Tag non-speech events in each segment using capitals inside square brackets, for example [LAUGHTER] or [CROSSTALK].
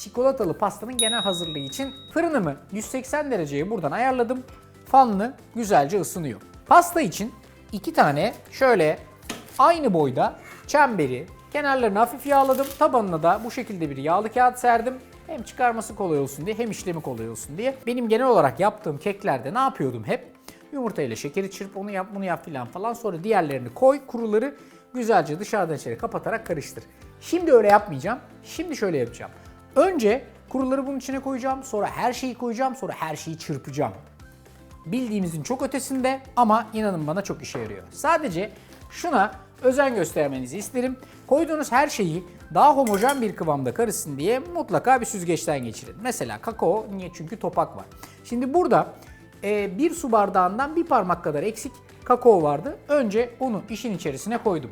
çikolatalı pastanın genel hazırlığı için fırınımı 180 dereceye buradan ayarladım. Fanlı güzelce ısınıyor. Pasta için iki tane şöyle aynı boyda çemberi kenarlarını hafif yağladım. Tabanına da bu şekilde bir yağlı kağıt serdim. Hem çıkarması kolay olsun diye hem işlemi kolay olsun diye. Benim genel olarak yaptığım keklerde ne yapıyordum hep? Yumurta ile şekeri çırp onu yap bunu yap filan falan. Sonra diğerlerini koy kuruları güzelce dışarıdan içeri kapatarak karıştır. Şimdi öyle yapmayacağım. Şimdi şöyle yapacağım. Önce kuruları bunun içine koyacağım. Sonra her şeyi koyacağım. Sonra her şeyi çırpacağım. Bildiğimizin çok ötesinde ama inanın bana çok işe yarıyor. Sadece şuna özen göstermenizi isterim. Koyduğunuz her şeyi daha homojen bir kıvamda karışsın diye mutlaka bir süzgeçten geçirin. Mesela kakao niye? Çünkü topak var. Şimdi burada e, bir su bardağından bir parmak kadar eksik kakao vardı. Önce onu işin içerisine koydum.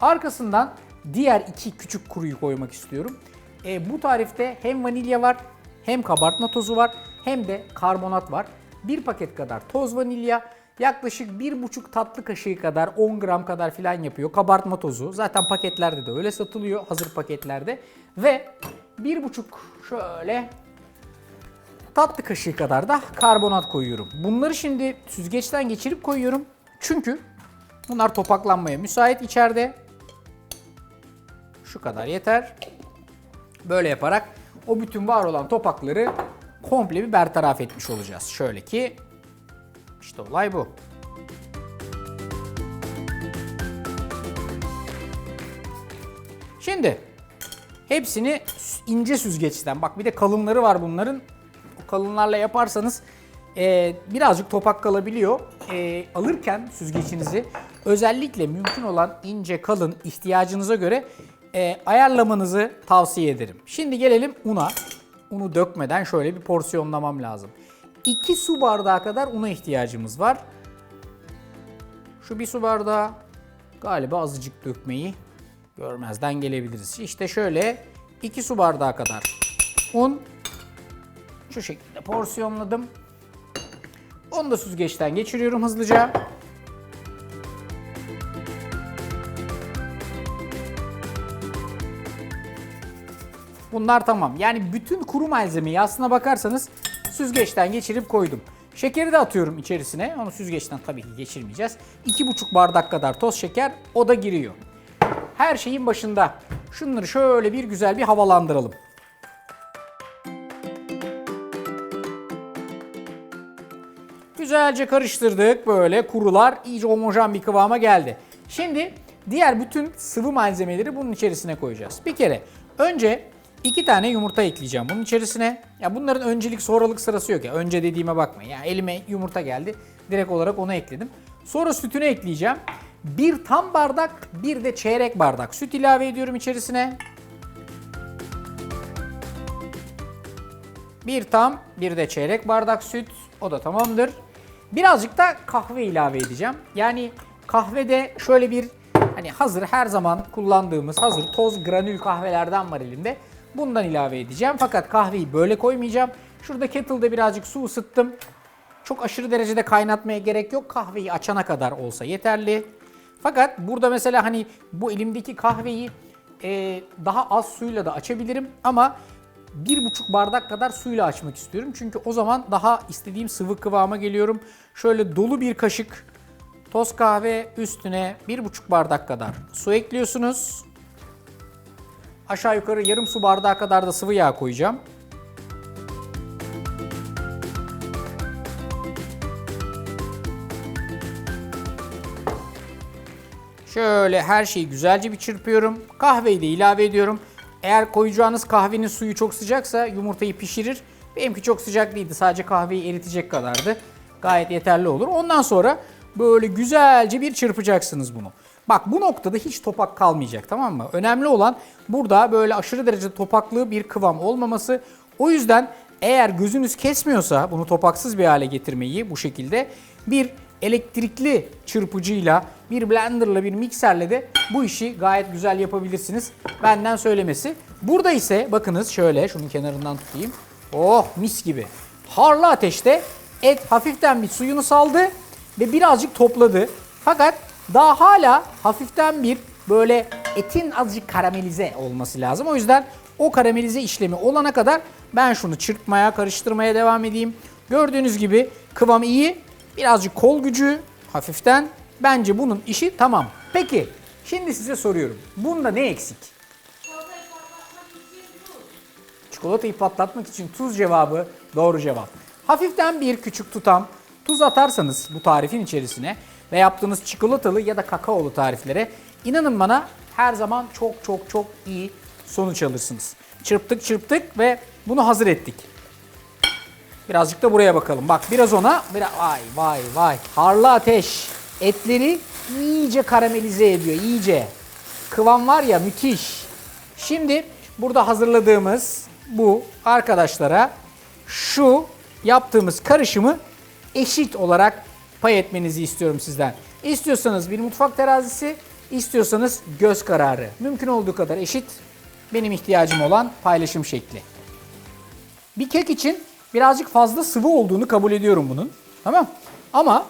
Arkasından diğer iki küçük kuruyu koymak istiyorum. E, bu tarifte hem vanilya var, hem kabartma tozu var, hem de karbonat var. Bir paket kadar toz vanilya, yaklaşık 1,5 tatlı kaşığı kadar 10 gram kadar filan yapıyor. Kabartma tozu. Zaten paketlerde de öyle satılıyor, hazır paketlerde. Ve 1,5 şöyle tatlı kaşığı kadar da karbonat koyuyorum. Bunları şimdi süzgeçten geçirip koyuyorum. Çünkü bunlar topaklanmaya müsait içeride. Şu kadar yeter. Böyle yaparak o bütün var olan topakları komple bir bertaraf etmiş olacağız. Şöyle ki işte olay bu. Şimdi hepsini ince süzgeçten bak bir de kalınları var bunların. O kalınlarla yaparsanız e, birazcık topak kalabiliyor. E, alırken süzgeçinizi özellikle mümkün olan ince kalın ihtiyacınıza göre e, ayarlamanızı tavsiye ederim. Şimdi gelelim una. Unu dökmeden şöyle bir porsiyonlamam lazım. 2 su bardağı kadar una ihtiyacımız var. Şu bir su bardağı galiba azıcık dökmeyi görmezden gelebiliriz. İşte şöyle 2 su bardağı kadar un şu şekilde porsiyonladım. Onu da süzgeçten geçiriyorum hızlıca. Bunlar tamam. Yani bütün kuru malzemeyi aslına bakarsanız süzgeçten geçirip koydum. Şekeri de atıyorum içerisine. Onu süzgeçten tabii ki geçirmeyeceğiz. 2,5 bardak kadar toz şeker o da giriyor. Her şeyin başında şunları şöyle bir güzel bir havalandıralım. Güzelce karıştırdık. Böyle kurular iyice homojen bir kıvama geldi. Şimdi diğer bütün sıvı malzemeleri bunun içerisine koyacağız. Bir kere önce iki tane yumurta ekleyeceğim bunun içerisine. Ya bunların öncelik sonralık sırası yok ya. Önce dediğime bakmayın. Ya elime yumurta geldi. Direkt olarak onu ekledim. Sonra sütünü ekleyeceğim. Bir tam bardak, bir de çeyrek bardak süt ilave ediyorum içerisine. Bir tam, bir de çeyrek bardak süt. O da tamamdır. Birazcık da kahve ilave edeceğim. Yani kahvede şöyle bir hani hazır her zaman kullandığımız hazır toz granül kahvelerden var elimde. Bundan ilave edeceğim. Fakat kahveyi böyle koymayacağım. Şurada kettle'da birazcık su ısıttım. Çok aşırı derecede kaynatmaya gerek yok. Kahveyi açana kadar olsa yeterli. Fakat burada mesela hani bu elimdeki kahveyi e, daha az suyla da açabilirim ama bir buçuk bardak kadar suyla açmak istiyorum. Çünkü o zaman daha istediğim sıvı kıvama geliyorum. Şöyle dolu bir kaşık toz kahve üstüne bir buçuk bardak kadar su ekliyorsunuz. Aşağı yukarı yarım su bardağı kadar da sıvı yağ koyacağım. Şöyle her şeyi güzelce bir çırpıyorum. Kahveyi de ilave ediyorum. Eğer koyacağınız kahvenin suyu çok sıcaksa yumurtayı pişirir. Benimki çok sıcak değildi. Sadece kahveyi eritecek kadardı. Gayet yeterli olur. Ondan sonra böyle güzelce bir çırpacaksınız bunu. Bak bu noktada hiç topak kalmayacak tamam mı? Önemli olan burada böyle aşırı derecede topaklı bir kıvam olmaması. O yüzden eğer gözünüz kesmiyorsa bunu topaksız bir hale getirmeyi bu şekilde bir elektrikli çırpıcıyla, bir blenderla, bir mikserle de bu işi gayet güzel yapabilirsiniz. Benden söylemesi. Burada ise bakınız şöyle şunun kenarından tutayım. Oh mis gibi. Harlı ateşte et hafiften bir suyunu saldı ve birazcık topladı. Fakat daha hala hafiften bir böyle etin azıcık karamelize olması lazım. O yüzden O karamelize işlemi olana kadar ben şunu çırpmaya, karıştırmaya devam edeyim. Gördüğünüz gibi kıvam iyi. Birazcık kol gücü hafiften. Bence bunun işi tamam. Peki şimdi size soruyorum. Bunda ne eksik? Çikolatayı patlatmak için tuz cevabı doğru cevap. Hafiften bir küçük tutam tuz atarsanız bu tarifin içerisine ve yaptığınız çikolatalı ya da kakaolu tariflere inanın bana her zaman çok çok çok iyi sonuç alırsınız. Çırptık çırptık ve bunu hazır ettik. Birazcık da buraya bakalım. Bak biraz ona biraz vay vay vay. Harlı ateş etleri iyice karamelize ediyor iyice. Kıvam var ya müthiş. Şimdi burada hazırladığımız bu arkadaşlara şu yaptığımız karışımı eşit olarak pay etmenizi istiyorum sizden. İstiyorsanız bir mutfak terazisi, istiyorsanız göz kararı. Mümkün olduğu kadar eşit benim ihtiyacım olan paylaşım şekli. Bir kek için birazcık fazla sıvı olduğunu kabul ediyorum bunun. Tamam? Ama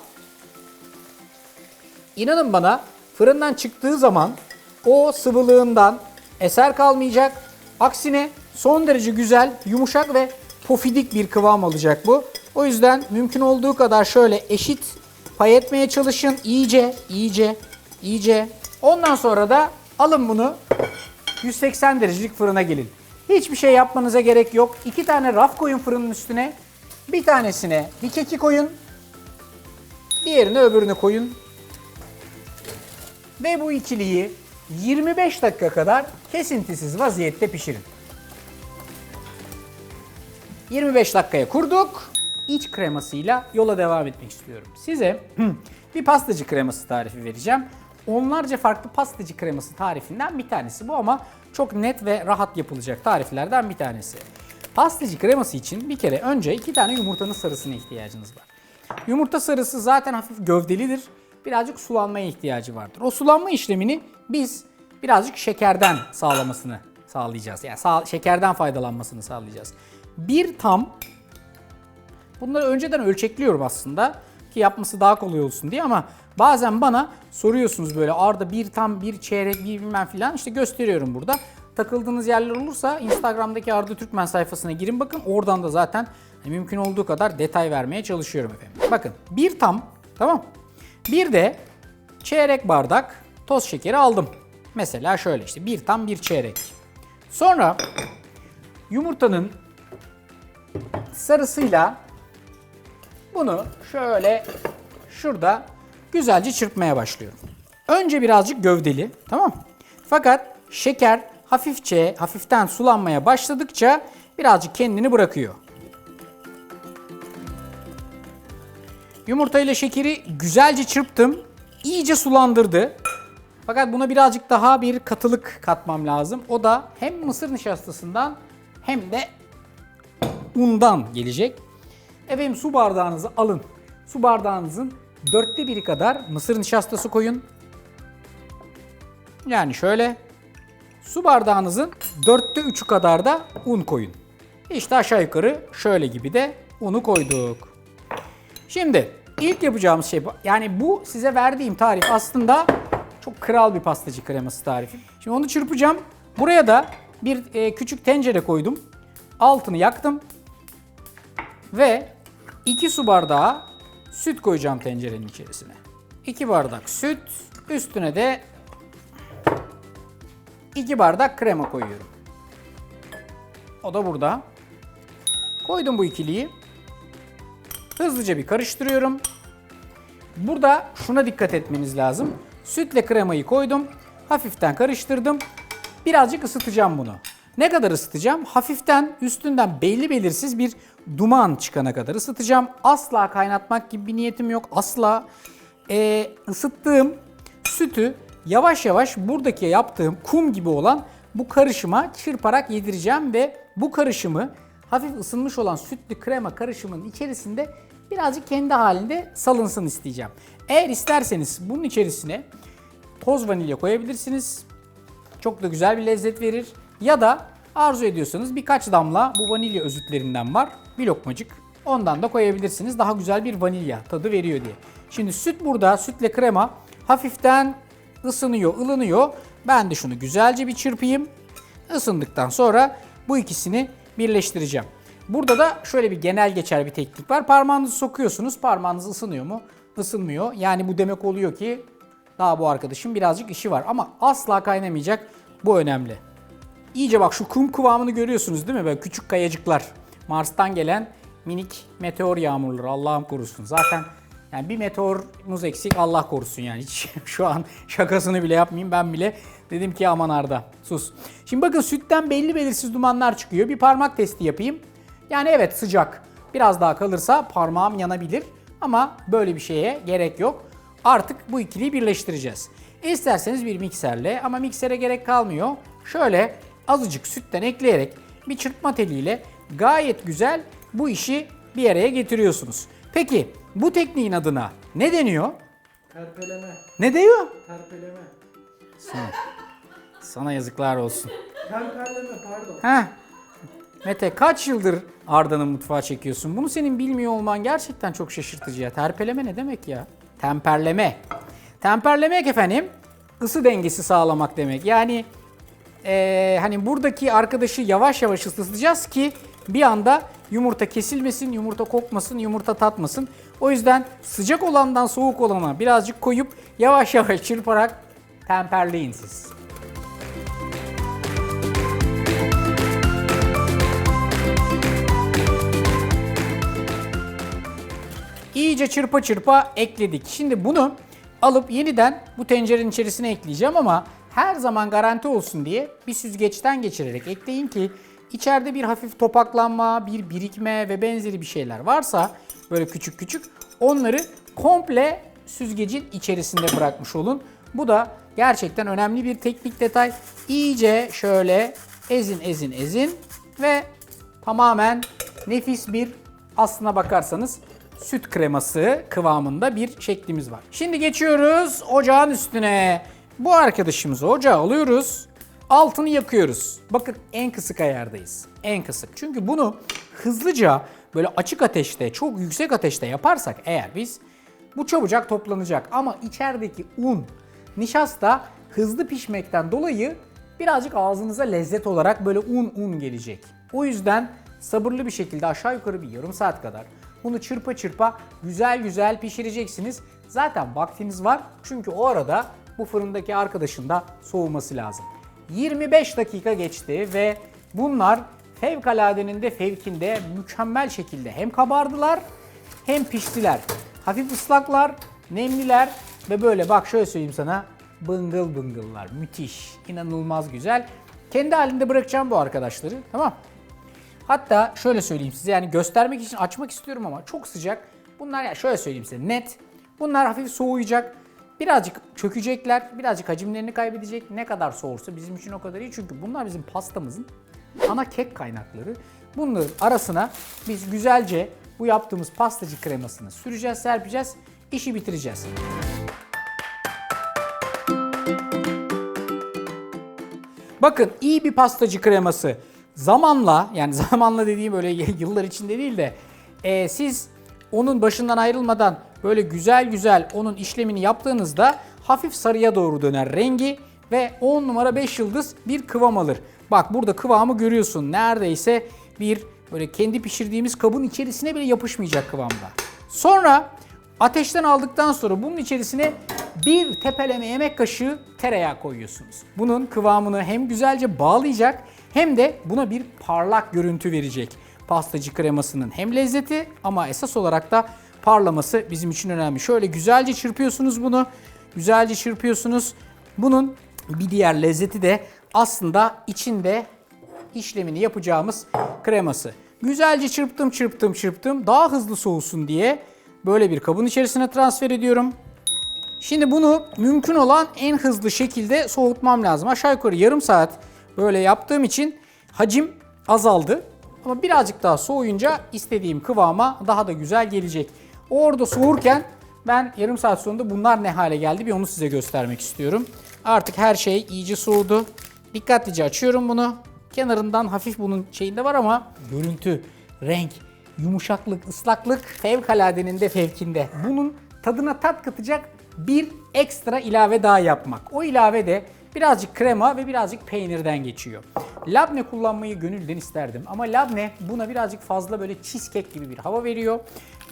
inanın bana fırından çıktığı zaman o sıvılığından eser kalmayacak. Aksine son derece güzel, yumuşak ve pofidik bir kıvam alacak bu. O yüzden mümkün olduğu kadar şöyle eşit pay etmeye çalışın. İyice, iyice, iyice. Ondan sonra da alın bunu 180 derecelik fırına gelin. Hiçbir şey yapmanıza gerek yok. İki tane raf koyun fırının üstüne. Bir tanesine bir keki koyun. Diğerine öbürünü koyun. Ve bu ikiliyi 25 dakika kadar kesintisiz vaziyette pişirin. 25 dakikaya kurduk. İç kremasıyla yola devam etmek istiyorum. Size [CLEARS THROAT] bir pastacı kreması tarifi vereceğim. Onlarca farklı pastacı kreması tarifinden bir tanesi bu ama çok net ve rahat yapılacak tariflerden bir tanesi. Pastacı kreması için bir kere önce iki tane yumurtanın sarısına ihtiyacınız var. Yumurta sarısı zaten hafif gövdelidir. Birazcık sulanmaya ihtiyacı vardır. O sulanma işlemini biz birazcık şekerden sağlamasını sağlayacağız. Yani sağ- şekerden faydalanmasını sağlayacağız. Bir tam Bunları önceden ölçekliyorum aslında ki yapması daha kolay olsun diye ama bazen bana soruyorsunuz böyle arda bir tam bir çeyrek bir bilmem filan işte gösteriyorum burada. Takıldığınız yerler olursa Instagram'daki Arda Türkmen sayfasına girin bakın oradan da zaten mümkün olduğu kadar detay vermeye çalışıyorum efendim. Bakın bir tam tamam bir de çeyrek bardak toz şekeri aldım. Mesela şöyle işte bir tam bir çeyrek. Sonra yumurtanın sarısıyla bunu şöyle şurada güzelce çırpmaya başlıyorum. Önce birazcık gövdeli, tamam? Fakat şeker hafifçe, hafiften sulanmaya başladıkça birazcık kendini bırakıyor. Yumurta ile şekeri güzelce çırptım. İyice sulandırdı. Fakat buna birazcık daha bir katılık katmam lazım. O da hem mısır nişastasından hem de undan gelecek. Efendim su bardağınızı alın. Su bardağınızın dörtte biri kadar mısır nişastası koyun. Yani şöyle. Su bardağınızın dörtte üçü kadar da un koyun. İşte aşağı yukarı şöyle gibi de unu koyduk. Şimdi ilk yapacağımız şey yani bu size verdiğim tarif aslında çok kral bir pastacı kreması tarifi. Şimdi onu çırpacağım. Buraya da bir e, küçük tencere koydum. Altını yaktım. Ve 2 su bardağı süt koyacağım tencerenin içerisine. 2 bardak süt, üstüne de 2 bardak krema koyuyorum. O da burada. Koydum bu ikiliyi. Hızlıca bir karıştırıyorum. Burada şuna dikkat etmeniz lazım. Sütle kremayı koydum. Hafiften karıştırdım. Birazcık ısıtacağım bunu. Ne kadar ısıtacağım? Hafiften üstünden belli belirsiz bir duman çıkana kadar ısıtacağım. Asla kaynatmak gibi bir niyetim yok. Asla Ee, ısıttığım sütü yavaş yavaş buradaki yaptığım kum gibi olan bu karışıma çırparak yedireceğim ve bu karışımı hafif ısınmış olan sütlü krema karışımının içerisinde birazcık kendi halinde salınsın isteyeceğim. Eğer isterseniz bunun içerisine toz vanilya koyabilirsiniz. Çok da güzel bir lezzet verir. Ya da arzu ediyorsanız birkaç damla bu vanilya özütlerinden var. Bir lokmacık. Ondan da koyabilirsiniz. Daha güzel bir vanilya tadı veriyor diye. Şimdi süt burada, sütle krema hafiften ısınıyor, ılınıyor. Ben de şunu güzelce bir çırpayım. Isındıktan sonra bu ikisini birleştireceğim. Burada da şöyle bir genel geçer bir teknik var. Parmağınızı sokuyorsunuz. Parmağınız ısınıyor mu? Isınmıyor. Yani bu demek oluyor ki daha bu arkadaşın birazcık işi var. Ama asla kaynamayacak. Bu önemli. İyice bak şu kum kıvamını görüyorsunuz değil mi? Böyle küçük kayacıklar. Mars'tan gelen minik meteor yağmurları Allah'ım korusun. Zaten yani bir meteorumuz eksik Allah korusun yani. Hiç [LAUGHS] şu an şakasını bile yapmayayım ben bile dedim ki aman Arda sus. Şimdi bakın sütten belli belirsiz dumanlar çıkıyor. Bir parmak testi yapayım. Yani evet sıcak. Biraz daha kalırsa parmağım yanabilir ama böyle bir şeye gerek yok. Artık bu ikiliyi birleştireceğiz. İsterseniz bir mikserle ama miksere gerek kalmıyor. Şöyle azıcık sütten ekleyerek bir çırpma teliyle gayet güzel bu işi bir araya getiriyorsunuz. Peki bu tekniğin adına ne deniyor? Terpeleme. Ne diyor? Terpeleme. Sana, sana yazıklar olsun. Temperleme pardon. Heh. Mete kaç yıldır Arda'nın mutfağı çekiyorsun? Bunu senin bilmiyor olman gerçekten çok şaşırtıcı ya. Terpeleme ne demek ya? Temperleme. Temperlemek efendim ısı dengesi sağlamak demek. Yani eee, hani buradaki arkadaşı yavaş yavaş ısıtacağız ki bir anda yumurta kesilmesin, yumurta kokmasın, yumurta tatmasın. O yüzden sıcak olandan soğuk olana birazcık koyup yavaş yavaş çırparak temperleyin siz. İyice çırpa çırpa ekledik. Şimdi bunu alıp yeniden bu tencerenin içerisine ekleyeceğim ama her zaman garanti olsun diye bir süzgeçten geçirerek ekleyin ki içeride bir hafif topaklanma, bir birikme ve benzeri bir şeyler varsa böyle küçük küçük onları komple süzgecin içerisinde bırakmış olun. Bu da gerçekten önemli bir teknik detay. İyice şöyle ezin ezin ezin ve tamamen nefis bir aslına bakarsanız süt kreması kıvamında bir şeklimiz var. Şimdi geçiyoruz ocağın üstüne. Bu arkadaşımızı ocağa alıyoruz. Altını yakıyoruz. Bakın en kısık ayardayız. En kısık. Çünkü bunu hızlıca böyle açık ateşte, çok yüksek ateşte yaparsak eğer biz bu çabucak toplanacak. Ama içerideki un, nişasta hızlı pişmekten dolayı birazcık ağzınıza lezzet olarak böyle un un gelecek. O yüzden sabırlı bir şekilde aşağı yukarı bir yarım saat kadar bunu çırpa çırpa güzel güzel pişireceksiniz. Zaten vaktiniz var çünkü o arada bu fırındaki arkadaşın da soğuması lazım. 25 dakika geçti ve bunlar fevkaladenin de fevkinde mükemmel şekilde hem kabardılar hem piştiler. Hafif ıslaklar, nemliler ve böyle bak şöyle söyleyeyim sana bıngıl bıngıllar. Müthiş, inanılmaz güzel. Kendi halinde bırakacağım bu arkadaşları tamam Hatta şöyle söyleyeyim size yani göstermek için açmak istiyorum ama çok sıcak. Bunlar ya şöyle söyleyeyim size net. Bunlar hafif soğuyacak. Birazcık çökecekler. Birazcık hacimlerini kaybedecek. Ne kadar soğursa bizim için o kadar iyi. Çünkü bunlar bizim pastamızın ana kek kaynakları. Bunların arasına biz güzelce bu yaptığımız pastacı kremasını süreceğiz, serpeceğiz. işi bitireceğiz. Bakın iyi bir pastacı kreması zamanla yani [LAUGHS] zamanla dediğim böyle yıllar içinde değil de e, siz onun başından ayrılmadan böyle güzel güzel onun işlemini yaptığınızda hafif sarıya doğru döner rengi ve 10 numara 5 yıldız bir kıvam alır. Bak burada kıvamı görüyorsun neredeyse bir böyle kendi pişirdiğimiz kabın içerisine bile yapışmayacak kıvamda. Sonra Ateşten aldıktan sonra bunun içerisine bir tepeleme yemek kaşığı tereyağı koyuyorsunuz. Bunun kıvamını hem güzelce bağlayacak hem de buna bir parlak görüntü verecek. Pastacı kremasının hem lezzeti ama esas olarak da parlaması bizim için önemli. Şöyle güzelce çırpıyorsunuz bunu. Güzelce çırpıyorsunuz. Bunun bir diğer lezzeti de aslında içinde işlemini yapacağımız kreması. Güzelce çırptım çırptım çırptım daha hızlı soğusun diye böyle bir kabın içerisine transfer ediyorum. Şimdi bunu mümkün olan en hızlı şekilde soğutmam lazım. Aşağı yukarı yarım saat böyle yaptığım için hacim azaldı. Ama birazcık daha soğuyunca istediğim kıvama daha da güzel gelecek. O orada soğurken ben yarım saat sonunda bunlar ne hale geldi bir onu size göstermek istiyorum. Artık her şey iyice soğudu. Dikkatlice açıyorum bunu. Kenarından hafif bunun şeyinde var ama görüntü, renk, yumuşaklık, ıslaklık fevkaladenin de fevkinde. Bunun tadına tat katacak bir ekstra ilave daha yapmak. O ilave de birazcık krema ve birazcık peynirden geçiyor. Labne kullanmayı gönülden isterdim ama labne buna birazcık fazla böyle cheesecake gibi bir hava veriyor.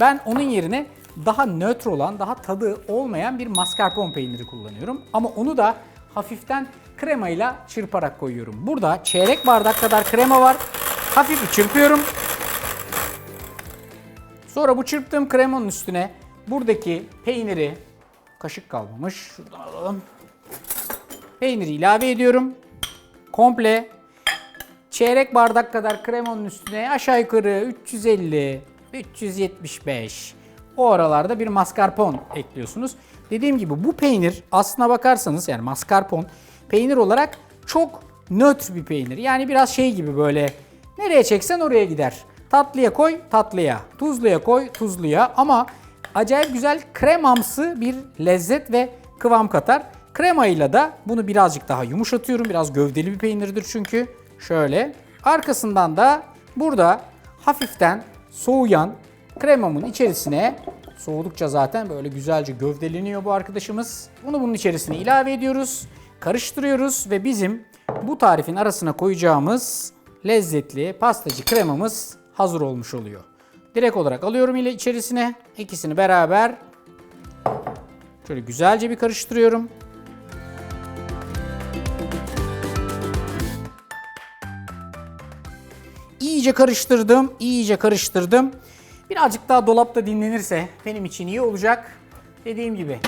Ben onun yerine daha nötr olan, daha tadı olmayan bir mascarpone peyniri kullanıyorum. Ama onu da hafiften kremayla çırparak koyuyorum. Burada çeyrek bardak kadar krema var. Hafif bir çırpıyorum. Sonra bu çırptığım kremanın üstüne buradaki peyniri, kaşık kalmamış, şuradan alalım. Peyniri ilave ediyorum. Komple çeyrek bardak kadar kremanın üstüne aşağı yukarı 350, 375 o aralarda bir mascarpone ekliyorsunuz. Dediğim gibi bu peynir aslına bakarsanız yani mascarpone peynir olarak çok nötr bir peynir. Yani biraz şey gibi böyle nereye çeksen oraya gider. Tatlıya koy tatlıya, tuzluya koy tuzluya ama acayip güzel kremamsı bir lezzet ve kıvam katar. Kremayla da bunu birazcık daha yumuşatıyorum. Biraz gövdeli bir peynirdir çünkü. Şöyle. Arkasından da burada hafiften soğuyan kremamın içerisine soğudukça zaten böyle güzelce gövdeleniyor bu arkadaşımız. Bunu bunun içerisine ilave ediyoruz. Karıştırıyoruz ve bizim bu tarifin arasına koyacağımız lezzetli pastacı kremamız hazır olmuş oluyor. Direkt olarak alıyorum ile içerisine ikisini beraber şöyle güzelce bir karıştırıyorum. İyice karıştırdım, iyice karıştırdım. Birazcık daha dolapta dinlenirse benim için iyi olacak. Dediğim gibi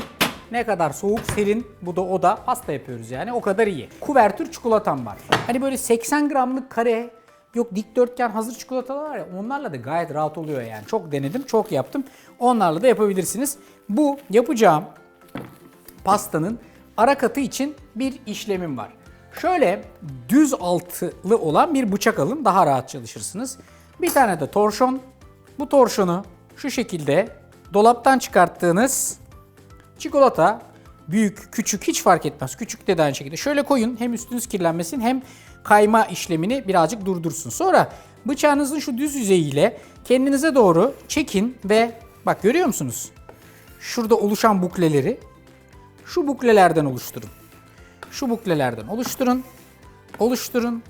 ne kadar soğuk serin bu da o da pasta yapıyoruz yani o kadar iyi. Kuvertür çikolatam var. Hani böyle 80 gramlık kare yok dikdörtgen hazır çikolatalar var ya onlarla da gayet rahat oluyor yani. Çok denedim çok yaptım. Onlarla da yapabilirsiniz. Bu yapacağım pastanın ara katı için bir işlemim var. Şöyle düz altılı olan bir bıçak alın daha rahat çalışırsınız. Bir tane de torşon. Bu torşonu şu şekilde dolaptan çıkarttığınız çikolata büyük, küçük hiç fark etmez. Küçük de, de aynı şekilde. Şöyle koyun hem üstünüz kirlenmesin hem kayma işlemini birazcık durdursun. Sonra bıçağınızın şu düz yüzeyiyle kendinize doğru çekin ve bak görüyor musunuz? Şurada oluşan bukleleri şu buklelerden oluşturun. Şu buklelerden oluşturun. Oluşturun.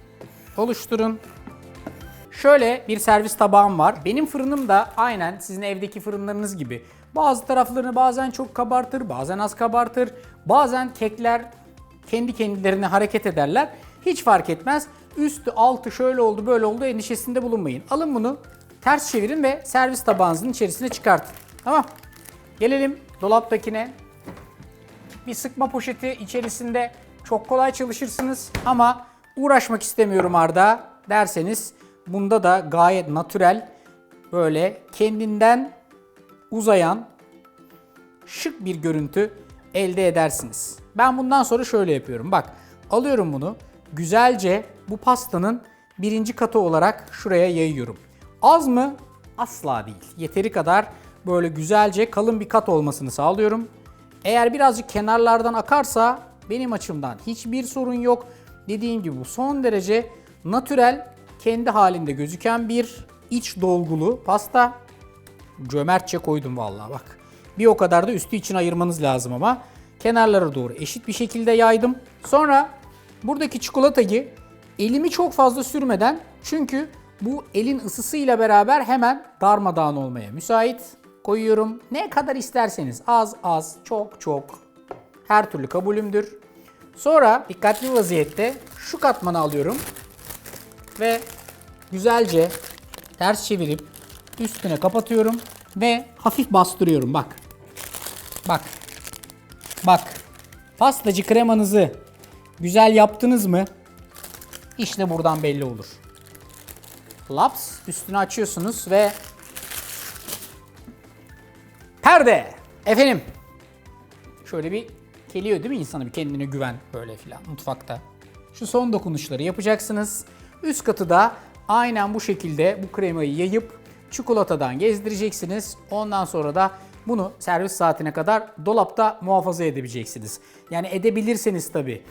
Oluşturun. Şöyle bir servis tabağım var. Benim fırınım da aynen sizin evdeki fırınlarınız gibi. Bazı taraflarını bazen çok kabartır, bazen az kabartır. Bazen kekler kendi kendilerine hareket ederler. Hiç fark etmez. Üstü altı şöyle oldu böyle oldu endişesinde bulunmayın. Alın bunu ters çevirin ve servis tabağınızın içerisine çıkartın. Tamam. Gelelim dolaptakine. Bir sıkma poşeti içerisinde çok kolay çalışırsınız ama uğraşmak istemiyorum Arda derseniz bunda da gayet natürel böyle kendinden uzayan şık bir görüntü elde edersiniz. Ben bundan sonra şöyle yapıyorum. Bak alıyorum bunu güzelce bu pastanın birinci katı olarak şuraya yayıyorum. Az mı? Asla değil. Yeteri kadar böyle güzelce kalın bir kat olmasını sağlıyorum. Eğer birazcık kenarlardan akarsa benim açımdan hiçbir sorun yok. Dediğim gibi bu son derece natürel, kendi halinde gözüken bir iç dolgulu pasta. Cömertçe koydum vallahi bak. Bir o kadar da üstü için ayırmanız lazım ama kenarlara doğru eşit bir şekilde yaydım. Sonra buradaki çikolatayı elimi çok fazla sürmeden çünkü bu elin ısısıyla beraber hemen darmadağın olmaya müsait koyuyorum. Ne kadar isterseniz az az çok çok her türlü kabulümdür. Sonra dikkatli vaziyette şu katmanı alıyorum ve güzelce ters çevirip üstüne kapatıyorum ve hafif bastırıyorum bak. Bak. Bak. Pastacı kremanızı güzel yaptınız mı? İşte buradan belli olur. Laps üstünü açıyorsunuz ve perde. Efendim. Şöyle bir geliyor değil mi insana bir kendine güven böyle filan mutfakta. Şu son dokunuşları yapacaksınız. Üst katı da aynen bu şekilde bu kremayı yayıp çikolatadan gezdireceksiniz. Ondan sonra da bunu servis saatine kadar dolapta muhafaza edebileceksiniz. Yani edebilirseniz tabii.